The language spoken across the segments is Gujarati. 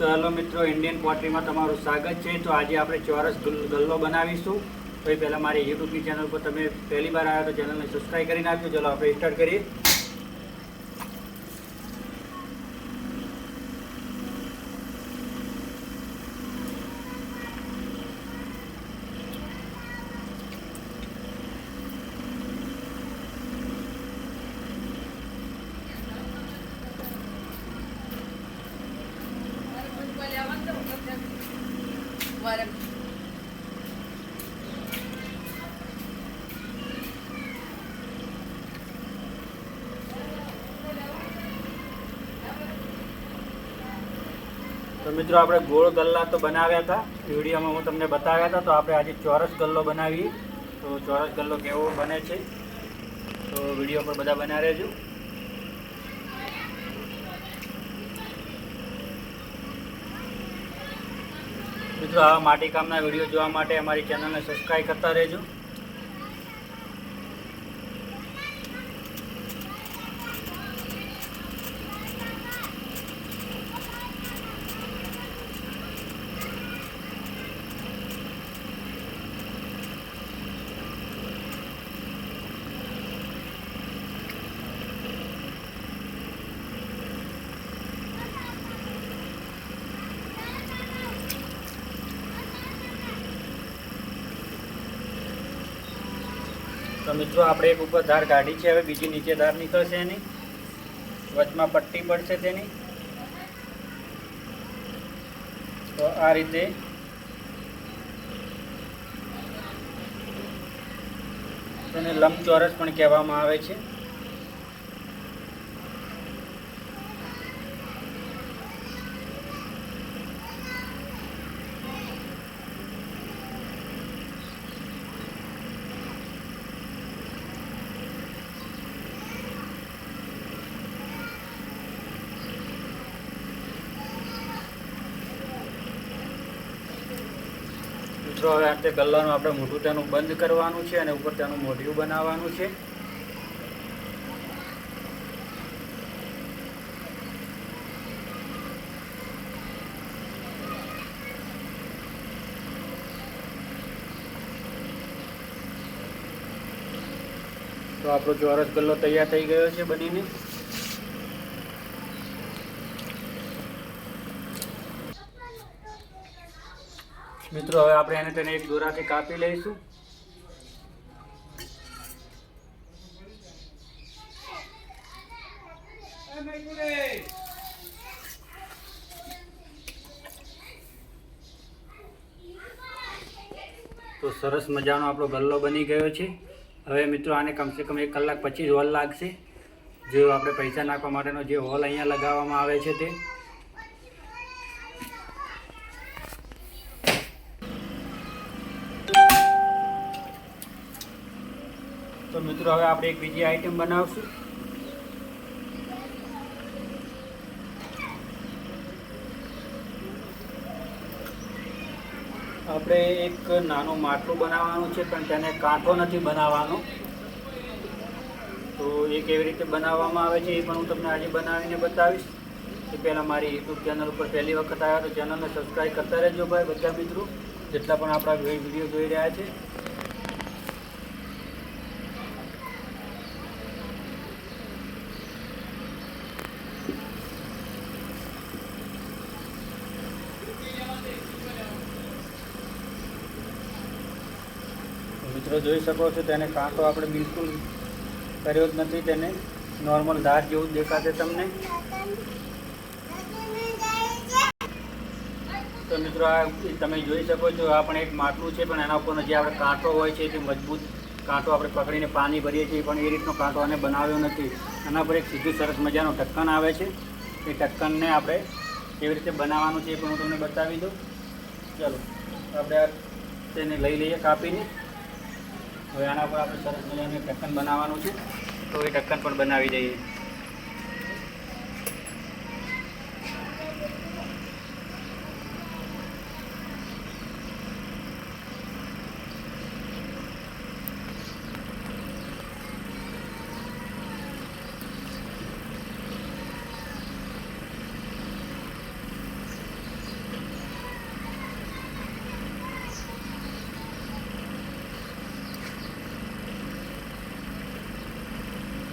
તો હેલો મિત્રો ઇન્ડિયન પોટરીમાં તમારું સ્વાગત છે. તો આજે આપણે ચોરસ ગલ્લો બનાવીશું. તો એ પહેલાં મારી યુટ્યુબની ચેનલ પર તમે પહેલી વાર આવ્યા તો ચેનલને સબસ્ક્રાઈબ કરી નાખજો ચલો આપણે સ્ટાર્ટ કરીએ. Varım. તો મિત્રો, આપણે ગોળ ગલ્લા તો બનાવ્યા હતા. વિડીયોમાં હું તમને બતાવ્યા હતા. તો આપણે આજે ચોરસ ગલ્લો બનાવીએ. તો ચોરસ ગલ્લો કેવો બને છે? તો વીડિયો પર બધા બના રહેજો. મિત્રો આવા માટીકામના વીડિયો જોવા માટે અમારી ચેનલને સબસ્ક્રાઈબ કરતા રહેજો. તો મિત્રો, આપણે એક ઉપર ધાર કાઢી છે. હવે બીજી નીચે ધાર નીકળશે એની. વચમાં પટ્ટી પડશે તેની. તો આ રીતે તેને લંબચોરસ પણ કહેવામાં આવે છે. મિત્રો, હવે આ તે ગલ્લાનું આપણે મોઢું તેનું બંધ કરવાનું છે અને ઉપર તેનું મોઢિયું બનાવવાનું છે. તો આપણો ચોરસ ગલ્લો તૈયાર થઈ ગયો છે બનીને. મિત્રો, હવે આપણે એને તેને એક દોરાથી કાપી લઈશું. તો સરસ મજાનો આપણો ગલ્લો બની ગયો છે. હવે મિત્રો, આને કમસે કમ એક કલાક પછી હોલ લાગશે. જો આપણે પૈસા નાખવા માટેનો જે હોલ અહીંયા લગાવવામાં આવે છે તે. તો મિત્રો, હવે આપણે એક બીજી આઈટમ બનાવશું. આપણે એક નાનું માટલું બનાવવાનું છે, પણ તેને કાંઠો નથી બનાવવાનો. તો એ કેવી રીતે બનાવવામાં આવે છે, એ પણ હું તમને આજે બનાવીને બતાવીશ. એ પહેલાં મારી યુટ્યુબ ચેનલ ઉપર પહેલી વખત આવ્યા તો ચેનલને સબસ્ક્રાઈબ કરતા રહેજો ભાઈ, બધા મિત્રો. જેટલા પણ આપણા વીડિયો જોઈ રહ્યા છે મિત્રો જોઈ શકો છો, તેને કાંટો આપણે બિલકુલ કર્યો જ નથી, તેને નોર્મલ ધાર જેવું જ દેખાશે તમને. તો મિત્રો આ તમે જોઈ શકો છો, આ પણ એક માટલું છે, પણ એના ઉપરનો જે આપણે કાંટો હોય છે, તે મજબૂત કાંટો આપણે પકડીને પાણી ભરીએ છીએ, પણ એ રીતનો કાંટો આને બનાવ્યો નથી. એના પર એક સીધું સરસ મજાનું ઢક્કન આવે છે. એ ઢક્કનને આપણે કેવી રીતે બનાવવાનું છે એ પણ હું તમને બતાવી દઉં. ચાલો, આપણે તેને લઈ લઈએ કાપીને. હવે આના પર આપણે સરસ મજાનું ઢક્કન બનાવવાનું છે. તો એ ઢક્કન પણ બનાવી દઈએ.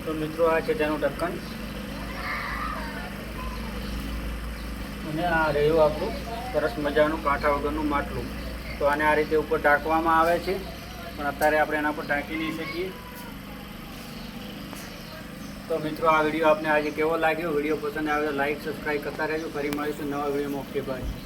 તો મિત્રો આ છે તેનું ઢક્કન અને આ રહ્યું આપણું સરસ મજાનું કાંઠા વગરનું માટલું. તો આને આ રીતે ઉપર ઢાંકવામાં આવે છે. પણ અત્યારે આપણે એના પર ઢાંકી નહીં શકીએ. તો મિત્રો આ વીડિયો આપને આજે કેવો લાગ્યો? વીડિયો પસંદ આવે તો લાઈક સબસ્ક્રાઈબ કરતા રહેજો. ફરી મળીશું નવા વિડીયોમાં. Okay bye